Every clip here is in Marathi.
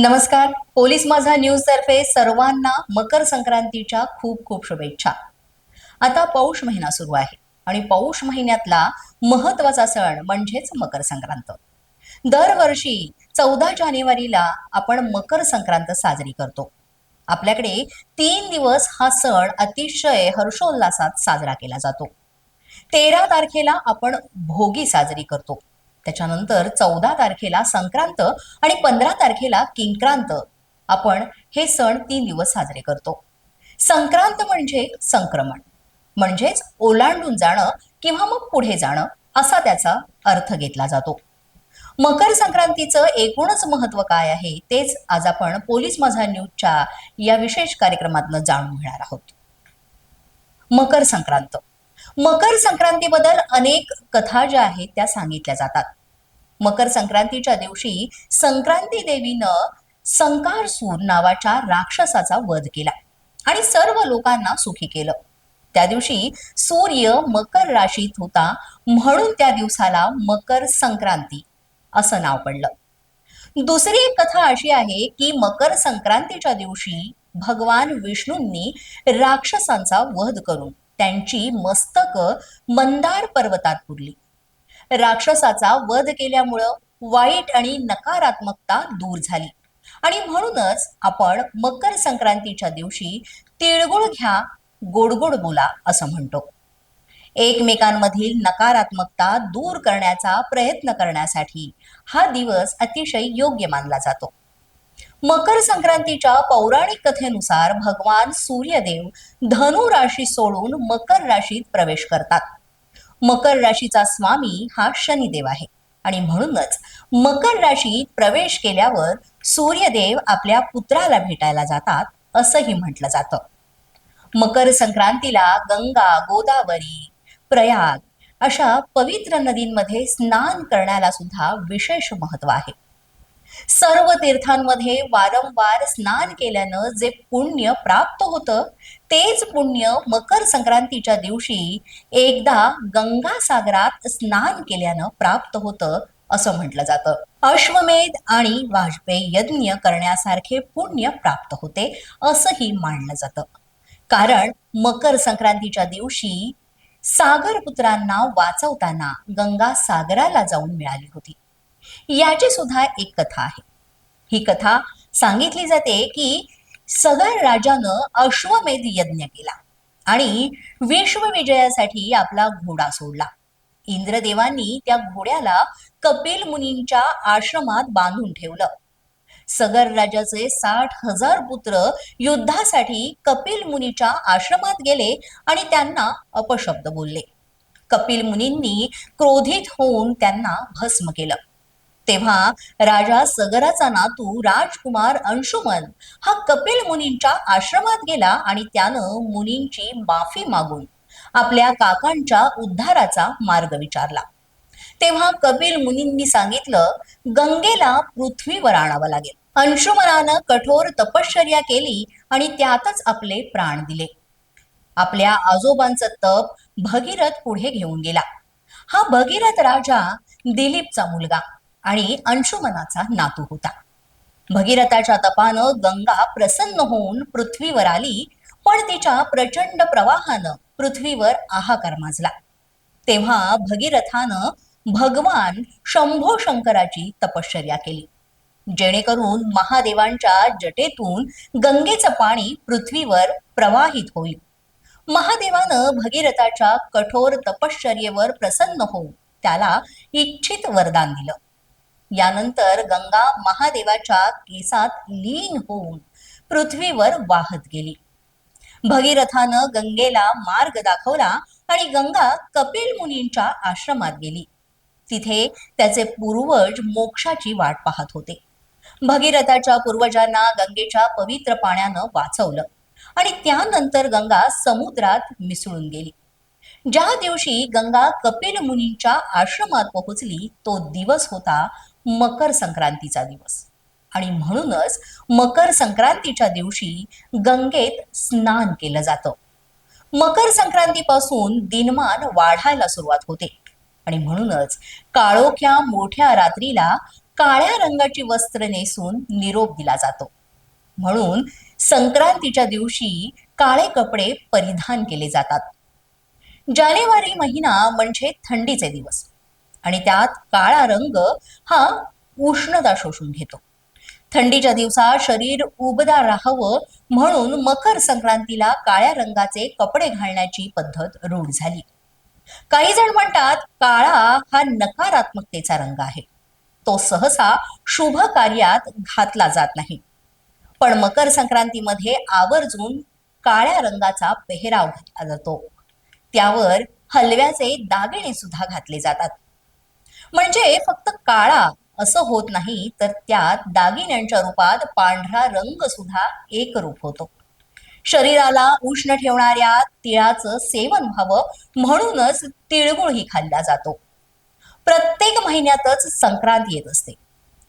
नमस्कार. पोलीस माझा न्यूज तर्फे सर्वांना मकर संक्रांतीच्या खूप खूप शुभेच्छा. आता पौष महिना सुरू आहे आणि पौष महिन्यातला महत्त्वाचा सण म्हणजेच मकर संक्रांत. दरवर्षी चौदा जानेवारीला आपण मकर संक्रांत साजरी करतो. आपल्याकडे तीन दिवस हा सण अतिशय हर्षोल्लासात साजरा केला जातो. तेरा तारखेला आपण भोगी साजरी करतो. त्याच्यानंतर चौदा तारखेला संक्रांत आणि पंधरा तारखेला किंक्रांत. आपण हे सण तीन दिवस साजरे करतो. संक्रांत म्हणजे संक्रमण. म्हणजेच ओलांडून जाणं किंवा मग पुढे जाणं असा त्याचा अर्थ घेतला जातो. मकर संक्रांतीचं एकूणच महत्त्व काय आहे तेच आज आपण पोलीस माझा न्यूजच्या या विशेष कार्यक्रमातनं जाणून घेणार आहोत. मकर संक्रांत. मकर संक्रांतीबद्दल अनेक कथा ज्या आहेत त्या सांगितल्या जातात. मकर संक्रांतीच्या दिवशी संक्रांती देवीनं संकारसूर नावाच्या राक्षसाचा वध केला आणि सर्व लोकांना सुखी केलं. त्या दिवशी सूर्य मकर राशीत होता म्हणून त्या दिवसाला मकर संक्रांती असं नाव पडलं. दुसरी एक कथा अशी आहे की मकर संक्रांतीच्या दिवशी भगवान विष्णूंनी राक्षसांचा वध करून त्यांची मस्तक मंदार पर्वतात पुरली. राक्षसाचा वध केल्यामुळं वाईट आणि नकारात्मकता दूर झाली. आणि म्हणूनच आपण मकर संक्रांतीच्या दिवशी तिळगुळ घ्या गोडगोड बोला असं म्हणतो. एकमेकांमधील नकारात्मकता दूर करण्याचा प्रयत्न करण्यासाठी हा दिवस अतिशय योग्य मानला जातो. मकर संक्रांतीच्या पौराणिक कथेनुसार भगवान सूर्यदेव धनु राशी सोडून मकर राशीत प्रवेश करतात. मकर राशीचा स्वामी हा शनिदेव आहे. आणि म्हणूनच मकर राशीत प्रवेश केल्यावर सूर्यदेव आपल्या पुत्राला भेटायला जातात असंही म्हटलं जातं. मकर संक्रांतीला गंगा गोदावरी प्रयाग अशा पवित्र नदींमध्ये स्नान करण्याला सुद्धा विशेष महत्त्व आहे. सर्व तीर्थांमध्ये वारंवार स्नान केल्यानं जे पुण्य प्राप्त होतं तेच पुण्य मकर संक्रांतीच्या दिवशी एकदा गंगा सागरात स्नान केल्यानं प्राप्त होतं असं म्हटलं जातं. अश्वमेध आणि वाजपेयी यज्ञ करण्यासारखे पुण्य प्राप्त होते असंही मानलं जातं. कारण मकर संक्रांतीच्या दिवशी सागरपुत्रांना वाचवताना गंगा सागराला जाऊन मिळाली होती. याची सुद्धा एक कथा आहे. ही कथा सांगितली जाते की सगळ राजानं अश्वमेध यज्ञ केला आणि विश्वविजयासाठी आपला घोडा सोडला. इंद्रदेवांनी त्या घोड्याला कपिल मुनींच्या आश्रमात बांधून ठेवलं. सगर राजाचे साठ हजार पुत्र युद्धासाठी कपिल मुनीच्या आश्रमात गेले आणि त्यांना अपशब्द बोलले. कपिल मुनींनी क्रोधित होऊन त्यांना भस्म केलं. तेव्हा राजा सगराचा नातू राजकुमार अंशुमन हा कपिल मुनींच्या आश्रमात गेला आणि त्यानं मुनींची माफी मागून आपल्या काकांच्या उद्धाराचा मार्ग विचारला. तेव्हा कपिल मुनींनी सांगितलं गंगेला पृथ्वीवर आणावं लागेल. अंशुमनानं कठोर तपश्चर्या केली आणि त्यातच आपले प्राण दिले. आपल्या आजोबांचं तप भगीरथ पुढे घेऊन गेला. हा भगीरथ राजा दिलीपचा मुलगा. आणि अंशुमनाचा नातू होता. भगीरथाच्या तपानं गंगा प्रसन्न होऊन पृथ्वीवर आली पण तिच्या प्रचंड प्रवाहानं पृथ्वीवर आहाकार माजला. तेव्हा भगीरथानं भगवान शंभो शंकराची तपश्चर्या केली. जेणेकरून महादेवांच्या जटेतून गंगेचं पाणी पृथ्वीवर प्रवाहित होईल. महादेवानं भगीरथाच्या कठोर तपश्चर्येवर प्रसन्न होऊन त्याला इच्छित वरदान दिलं. यानंतर गंगा महादेवाच्या केसात लीन होऊन पृथ्वीवर वाहत गेली. भगीरथानं गंगेला मार्ग दाखवला आणि गंगा कपिल मुनींच्या आश्रमात गेली. तिथे त्याचे पूर्वज मोक्षाची वाट पाहत होते. भगीरथाच्या पूर्वजांना गंगेच्या पवित्र पाण्यानं वाचवलं आणि त्यानंतर गंगा समुद्रात मिसळून गेली. ज्या दिवशी गंगा कपिल मुनींच्या आश्रमात पोहोचली तो दिवस होता मकर संक्रांतीचा दिवस. आणि म्हणूनच मकर संक्रांतीच्या दिवशी गंगेत स्नान केलं जातं. मकर संक्रांतीपासून दिनमान वाढायला सुरुवात होते. आणि म्हणूनच काळोख्या मोठ्या रात्रीला काळ्या रंगाची वस्त्र नेसून निरोप दिला जातो. म्हणून संक्रांतीच्या दिवशी काळे कपडे परिधान केले जातात. जानेवारी महिना म्हणजे थंडीचे दिवस. आणि त्यात काळा रंग हा उष्णता शोषून घेतो. थंडीच्या दिवसात शरीर उबदार राहावं म्हणून मकर संक्रांतीला काळ्या रंगाचे कपडे घालण्याची पद्धत रूढ झाली. काही जण म्हणतात काळा हा नकारात्मकतेचा रंग आहे. तो सहसा शुभ कार्यात घातला जात नाही. पण मकर संक्रांतीमध्ये आवर्जून काळ्या रंगाचा पेहराव घातला जातो. त्यावर हलव्याचे दागिने सुद्धा घातले जातात. म्हणजे फक्त काळा असं होत नाही तर त्यात दागिन्यांच्या रूपात पांढरा रंग सुद्धा एकरूप होतो. शरीराला उष्ण ठेवणाऱ्या तिळाचं सेवन व्हावं म्हणूनच तिळगुळही खाल्ला जातो. प्रत्येक महिन्यातच संक्रांत येत असते.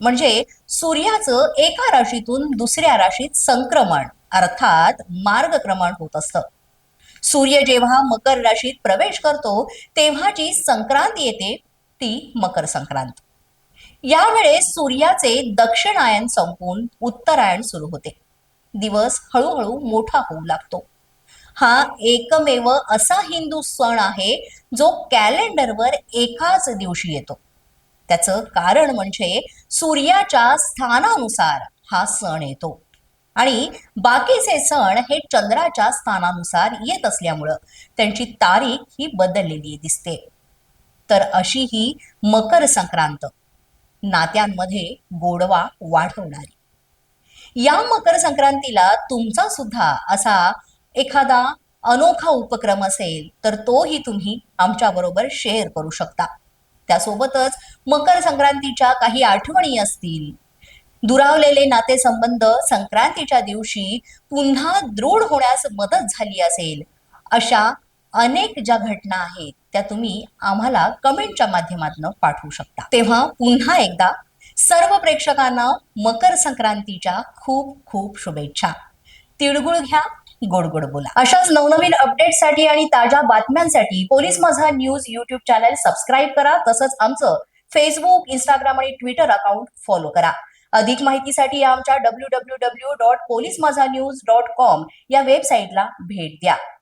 म्हणजे सूर्याचं एका राशीतून दुसऱ्या राशीत संक्रमण अर्थात मार्गक्रमण होत असतं. सूर्य जेव्हा मकर राशीत प्रवेश करतो तेव्हा जी संक्रांत येते ती मकर संक्रांत यावेळेस सूर्याचे दक्षिणायन संपून उत्तरायण सुरू होते. दिवस हळूहळू मोठा होऊ लागतो. हा एकमेव असा हिंदू सण आहे जो कॅलेंडरवर एकाच दिवशी येतो. त्याचं कारण म्हणजे सूर्याच्या स्थानानुसार हा सण येतो. आणि बाकीचे सण हे चंद्राच्या स्थानानुसार येत असल्यामुळं त्यांची तारीख ही बदललेली दिसते. तर अशी ही मकर संक्रांत. नात्यांमध्ये गोडवा वाढवणारी. या मकर संक्रांतीला तुमचा सुद्धा असा एखादा अनोखा उपक्रम असेल तर तोही तुम्ही आमच्याबरोबर शेअर करू शकता. त्यासोबतच मकर संक्रांतीच्या काही आठवणी असतील. दुरावलेले नातेसंबंध संक्रांतीच्या दिवशी पुन्हा दृढ होण्यास मदत झाली असेल अशा अनेक ज्या घटना आहेत त्या तुम्ही आम्हाला कमेंटच्या माध्यमातून पाठवू शकता. तेव्हा पुन्हा एकदा सर्व प्रेक्षकांना मकर संक्रांतीच्या खूप खूप शुभेच्छा. तिळगुळ घ्या गोड गोड बोला. अशाच नवनवीन अपडेटसाठी आणि ताज्या बातम्यांसाठी police Majha news YouTube channel subscribe करा. तसंच आमचं फेसबुक इंस्टाग्राम आणि ट्विटर अकाउंट फॉलो करा. अधिक माहितीसाठी आमच्या W W W dot police Majha news dot com या वेबसाईटला भेट द्या.